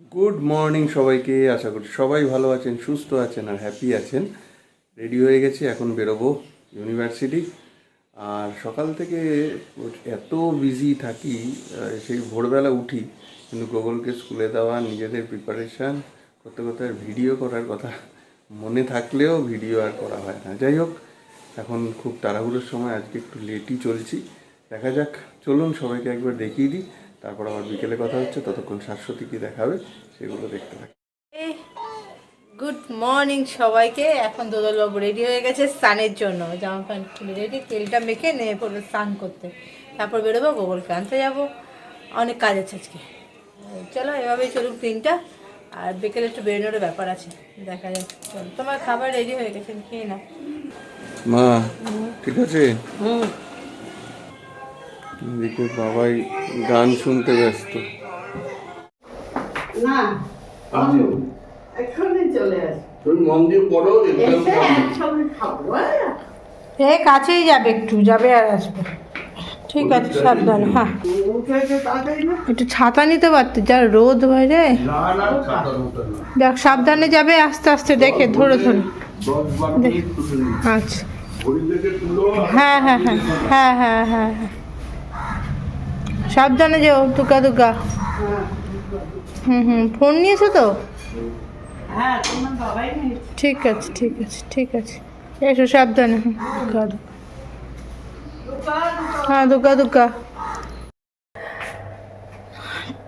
Good morning সবাইকে, আশা করি সবাই ভালো আছেন, সুস্থ আছেন আর হ্যাপি আছেন। রেডি হয়ে গেছি, এখন বেরোবো ইউনিভার্সিটি আর সকাল থেকে এত বিজি থাকি সেই ভোরবেলা উঠি, কিন্তু গুগলকে স্কুলে দেওয়া, নিজেদের প্রিপারেশান করতে করতে ভিডিও করার কথা মনে থাকলেও ভিডিও আর করা হয় না। যাই হোক, এখন খুব তাড়াহুড়োর সময়, আজকে একটু লেটই চলছি। দেখা যাক, চলুন সবাইকে একবার দেখিয়ে দিই। তারপর আবার বিকেলে কথা হচ্ছে ততক্ষণ শাশ্বতী কি দেখাবে সেগুলো দেখতে থাকি। গুড মর্নিং সবাইকে। এখন দোদলবাবু রেডি হয়ে গেছে স্নানের জন্য। জামা প্যান্ট খুলে রেডি তেলটা মেখে নিয়ে পড়বে স্নান করতে। তারপর বেরোবো গোবরকে আনতে যাব। অনেক কাজ আছে আজকে। চলো এভাবেই চলুক দিনটা। আর বিকেলে একটু বেরোনোর ব্যাপার আছে। দেখা যাক চলো। তোমার খাবার রেডি হয়ে গেছে খেয়ে নাও। মা ঠিক আছে? হুম। এদিকে বাবাই গান শুনতে ব্যস্ত। না। এখনই চলে আসি তুমি মন দিয়ে পড়ো এসে একসঙ্গে খাব হ্যাঁ? এ কাছেই যাবে একটু যাবে আর আসবে। ঠিক আছে সাবধানে হ্যাঁ। একটু ছাতা নিতে পারতে যা রোদ বাইরে। দেখ সাবধানে যাবে আস্তে আস্তে দেখে ধরে ধরে। আচ্ছা। হ্যাঁ হ্যাঁ হ্যাঁ হ্যাঁ হ্যাঁ হ্যাঁ হ্যাঁ। সাবধানে যেও দুকা দুকা হুম হুম ফোন নিয়েছো তো? হ্যাঁ ঠিক আছে ঠিক আছে ঠিক আছে। এসো সাবধানে। দুকা দুকা হ্যাঁ দুকা দুকা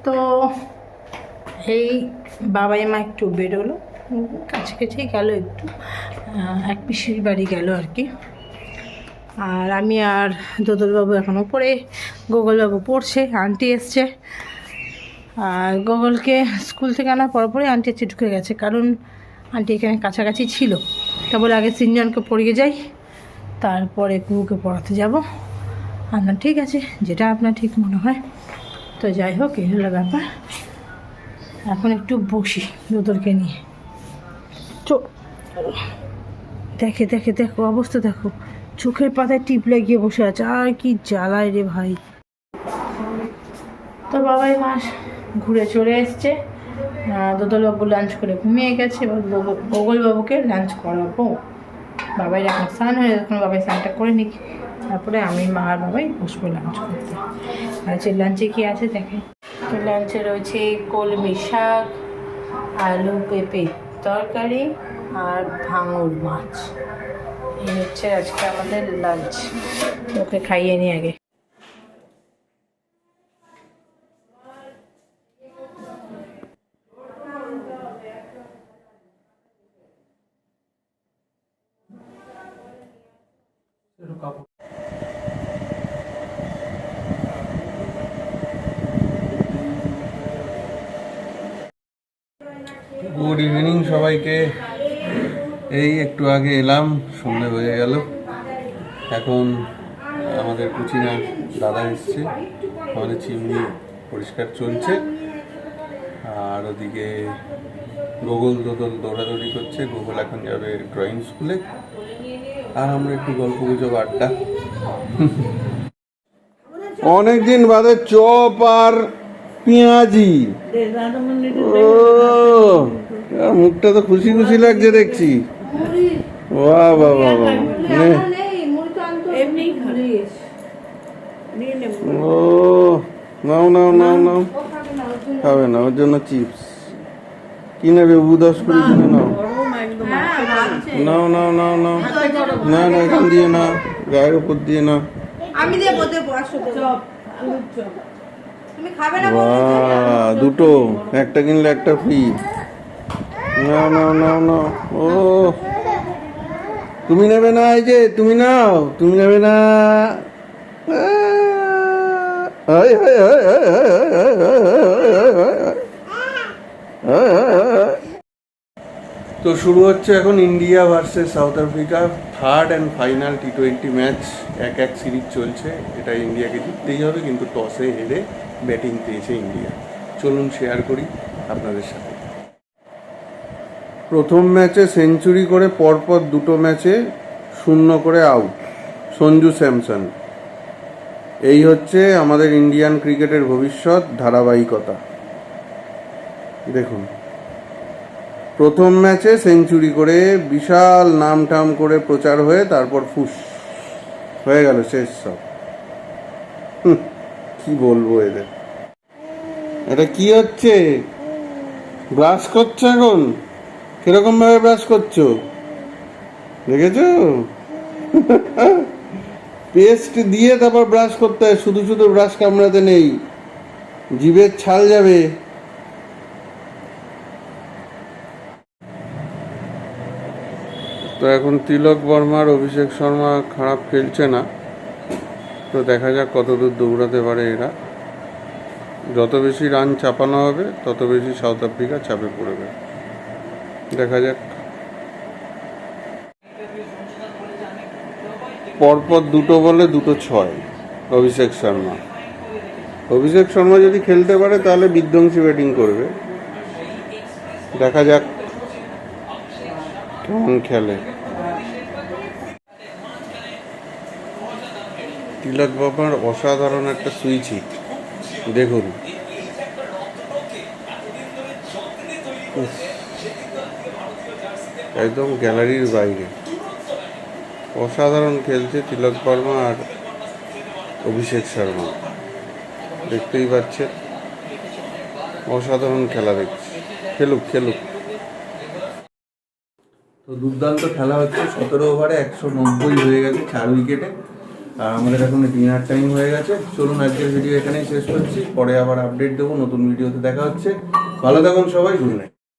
তো এই বাবাই মা একটু বেরোলো। কাছে কাছেই গেল একটু। এক পিসির বাড়ি গেল আর কি। আর আমি আর দোদলবাবু এখনও পড়ে, গোগলবাবু পড়ছে, আন্টি এসছে। আর গোগলকে স্কুল থেকে আনার পরপরই আন্টি হচ্ছে ঢুকে গেছে, কারণ আন্টি এখানে কাছাকাছি ছিল। তা বলে আগে তিনজনকে পড়িয়ে যাই, তারপরে কুকুকে পড়াতে যাব। আপনার ঠিক আছে, যেটা আপনার ঠিক মনে হয়। তো যাই হোক, এই হলো ব্যাপার। এখন একটু বসি দুদরকে নিয়ে। চো, দেখে দেখে, দেখো, অবস্থা দেখো। চোখের পাতায় টিপ লাগিয়ে বসে আছে। আর কি জ্বালায় রে ভাই। তো বাবাই মাস ঘুরে চলে এসছে। দোদলবাবু লাঞ্চ করে ঘুমিয়ে গেছে। এবার গোগলবাবুকে লাঞ্চ করাবো। বাবাই এখন স্নান হয়ে এখন বাবাই স্নানটা করে নিক। তারপরে আমি মা আর বাবাই বসবো লাঞ্চ করতে। আর লাঞ্চে কি আছে দেখে। তো লাঞ্চে রয়েছে কলমি শাক, আলু, পেঁপে তরকারি আর ভাঙুর মাছ। এই হচ্ছে আজকে আমাদের লাঞ্চ ওকে খাইয়ে নিই আগে। গুড ইভিনিং সবাইকে। এই একটু আগে এলাম সন্ধে হয়ে গেল। এখন আমাদের কুচিনার দাদা এসছে আমাদের চিমনি পরিষ্কার চলছে। আর ওদিকে গোগল দোদল দৌড়াদৌড়ি করছে গোগল এখন যাবে ড্রয়িং স্কুলে আর আমরা একটু গল্প গুজব আড্ডা। অনেকদিন বাদে চপ আর পেঁয়াজি। ও মুখটা তো খুশি খুশি লাগছে দেখছি। বাহ ও নাও নাও নাও নাও। খাবে না ওর জন্য। চিপস। কি নেবে? বু দশ কুড়ি কিনে নাও। নাও নাও নাও নাও। না না এখান দিয়ে না। গায়ের উপর দিয়ে না। আমি তুমি খাবে না দুটো। একটা কিনলে একটা ফ্রি না না না না ও তুমি নেবে না এই যে তুমি নাও তুমি নেবে না তো শুরু হচ্ছে এখন India versus South Africa third and final T twenty match এক এক সিরিজ চলছে এটা ইন্ডিয়াকে জিততেই হবে কিন্তু টসে হেরে ব্যাটিং পেয়েছে ইন্ডিয়া চলুন শেয়ার করি আপনাদের সাথে প্রথম ম্যাচে সেঞ্চুরি করে পরপর দুটো ম্যাচে শূন্য করে আউট, সঞ্জু স্যামসন। এই হচ্ছে আমাদের ইন্ডিয়ান ক্রিকেটের ভবিষ্যৎ ধারাবাহিকতা। দেখুন। প্রথম ম্যাচে সেঞ্চুরি করে বিশাল নাম টাম করে প্রচার হয়ে তারপর ফুস, হয়ে গেল শেষ সব। কি বলব এদের? এটা কি হচ্ছে? ব্রাশ করছে এখন? কীরকম ভাবে ব্রাশ করছ? দেখেছ? পেস্ট দিয়ে তারপর ব্রাশ করতে হয়, শুধু শুধু ব্রাশ কামড়াতে নেই। জিভের ছাল যাবে। তো এখন তিলক বর্মার, অভিষেক শর্মা খারাপ খেলছে না। তো দেখা যাক কতদূর দৌড়াতে পারে এরা। যত বেশি রান চাপানো হবে, তত বেশি সাউথ আফ্রিকা চাপে পড়বে। দেখা যাক। পরপর দুটো বলে দুটো ছয়, অভিষেক শর্মা। অভিষেক শর্মা যদি খেলতে পারে, তাহলে বিধ্বংসী ব্যাটিং করবে। দেখা যাক কেমন খেলে। তিলক বাবার অসাধারণ একটা সুইচ হিট। দেখুন। একদম গ্যালারির বাইরে। অসাধারণ খেলছে তিলক বর্মা আর অভিষেক শর্মা। দেখতেই পাচ্ছেন, অসাধারণ খেলা দেখছি। খেলুক খেলুক। তো দুর্দান্ত খেলা হচ্ছে। সতেরো ওভারে একশো নব্বই হয়ে গেছে চার উইকেটে। আর আমাদের এখন ডিনার টাইম হয়ে গেছে। চলুন আজকের ভিডিও এখানেই শেষ করছি। পরে আবার আপডেট দেবো, নতুন ভিডিওতে দেখা হচ্ছে। ভালো থাকুন সবাই নাইট।